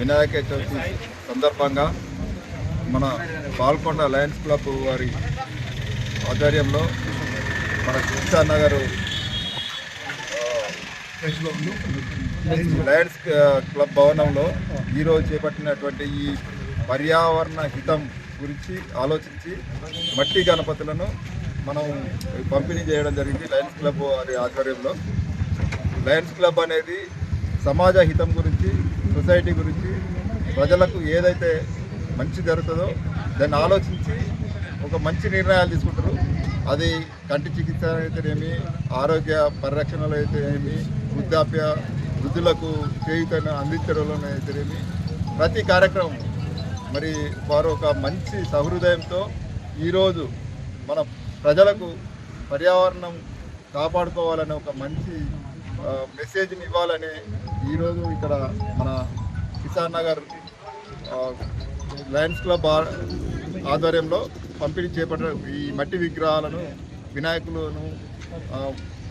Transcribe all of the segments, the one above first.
వినాయక చవితి సందర్భంగా మన Palkonda Lions club వారి ఆధ్వర్యంలో మన కృష్ణా నగర్ లయన్స్ క్లబ్ భవనంలో ఈరోజు చేపట్టినటువంటి ఈ పర్యావరణ హితం గురించి ఆలోచించి మట్టి గణపతులను మనం పంపిణీ చేయడం జరిగింది లయన్స్ క్లబ్ వారి ఆధ్వర్యంలో. లయన్స్ క్లబ్ అనేది సమాజ హితం గురించి సొసైటీ గురించి ప్రజలకు ఏదైతే మంచి జరుగుతుందో దాన్ని ఆలోచించి ఒక మంచి నిర్ణయాలు తీసుకుంటారు. అది కంటి చికిత్స అయితేనేమి ఆరోగ్య పరిరక్షణలో అయితేనేమి వృద్ధాప్య వృద్ధులకు చేయుతను అందించడంలో అయితేనేమి ప్రతి కార్యక్రమం మరి వారు ఒక మంచి సహృదయంతో ఈరోజు మన ప్రజలకు పర్యావరణం కాపాడుకోవాలనే ఒక మంచి మెసేజ్ని ఇవ్వాలని ఈరోజు ఇక్కడ మన కిసాన్ నగర్ లయన్స్ క్లబ్ ఆధ్వర్యంలో పంపిణీ చేపట్టిన ఈ మట్టి విగ్రహాలను వినాయకులను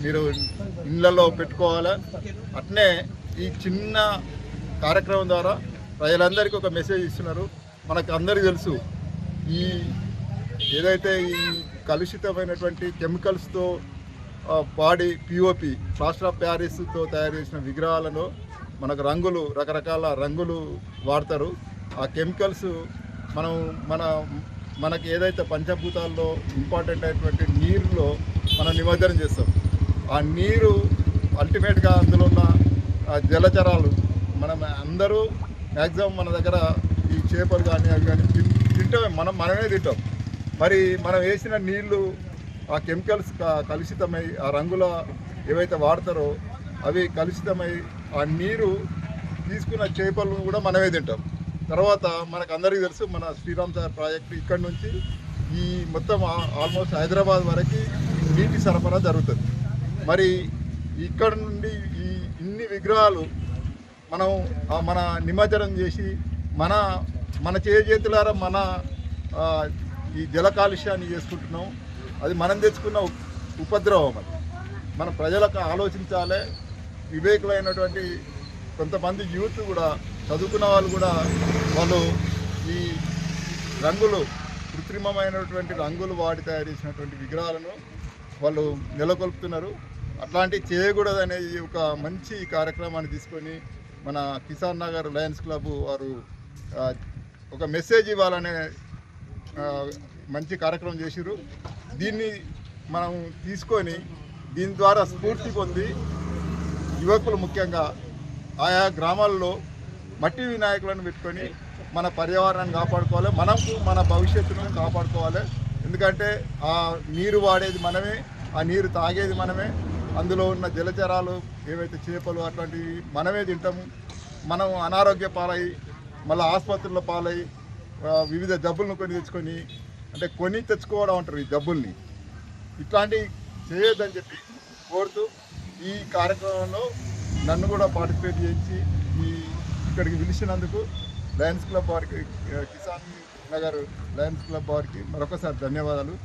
మీరు ఇళ్ళల్లో పెట్టుకోవాలి? అట్నే ఈ చిన్న కార్యక్రమం ద్వారా ప్రజలందరికీ ఒక మెసేజ్ ఇస్తున్నారు. మనకు అందరికీ తెలుసు ఈ ఏదైతే ఈ కలుషితమైనటువంటి కెమికల్స్తో బాడీ పిఓపి ప్లాస్టర్ ఆఫ్ ప్యారిస్తో తయారు చేసిన విగ్రహాలను మనకు రంగులు రకరకాల రంగులు వాడతారు. ఆ కెమికల్స్ మనం మన మనకి ఏదైతే పంచభూతాల్లో ఇంపార్టెంట్ అయినటువంటి నీరులో మనం నిమజ్జనం చేస్తాం. ఆ నీరు అల్టిమేట్గా అందులో ఉన్న జలచరాలు మనం అందరూ మ్యాక్సిమం మన దగ్గర ఈ చేపలు కానీ అవి కానీ తిన్- మనం మనమే తింటాం. మరి మనం వేసిన నీళ్ళు ఆ కెమికల్స్ కలుషితమై ఆ రంగుల ఏవైతే వాడతారో అవి కలుషితమై ఆ నీరు తీసుకున్న చేపలను కూడా మనమే తింటాం. తర్వాత మనకు అందరికీ తెలుసు మన శ్రీరామ్ సార్ ప్రాజెక్టు ఇక్కడ నుంచి ఈ మొత్తం ఆల్మోస్ట్ హైదరాబాద్ వరకు నీటి సరఫరా జరుగుతుంది. మరి ఇక్కడ నుండి ఈ ఇన్ని విగ్రహాలు మనం మన నిమజ్జనం చేసి మన మన చేతులారా మన ఈ జల కాలుష్యాన్ని చేసుకుంటున్నాం. అది మనం తెచ్చుకున్న ఉపద్రవం అది. మన ప్రజలకు ఆలోచించాలి. వివేకులైనటువంటి కొంతమంది యూత్ కూడా చదువుకున్న వాళ్ళు కూడా వాళ్ళు ఈ రంగులు కృత్రిమమైనటువంటి రంగులు వాడి తయారు చేసినటువంటి విగ్రహాలను వాళ్ళు నెలకొల్పుతున్నారు. అట్లాంటివి చేయకూడదు అనేది ఒక మంచి కార్యక్రమాన్ని తీసుకొని మన కిసాన్ నగర్ లయన్స్ క్లబ్ వారు ఒక మెసేజ్ ఇవ్వాలనే మంచి కార్యక్రమం చేసిరు దీన్ని మనం తీసుకొని దీని ద్వారా స్ఫూర్తి పొంది యువకులు ముఖ్యంగా ఆయా గ్రామాల్లో మట్టి వినాయకులను పెట్టుకొని మన పర్యావరణాన్ని కాపాడుకోవాలి. మనకు మన భవిష్యత్తును కాపాడుకోవాలి. ఎందుకంటే ఆ నీరు వాడేది మనమే ఆ నీరు తాగేది మనమే. అందులో ఉన్న జలచరాలు ఏవైతే చేపలు అట్లాంటివి మనమే తింటాము. మనం అనారోగ్య పాలై మళ్ళీ ఆసుపత్రుల పాలై వివిధ జబ్బులను కొని తెచ్చుకొని అంటే కొని తెచ్చుకోవడం అంటారు ఈ డబ్బుల్ని ఇట్లాంటివి చేయొద్దని చెప్పి కోరుతూ ఈ కార్యక్రమంలో నన్ను కూడా పార్టిసిపేట్ చేయించి ఈ ఇక్కడికి పిలిచినందుకు లయన్స్ క్లబ్ వారికి కిసాన్ నగర్ లయన్స్ క్లబ్ వారికి మరొకసారి ధన్యవాదాలు.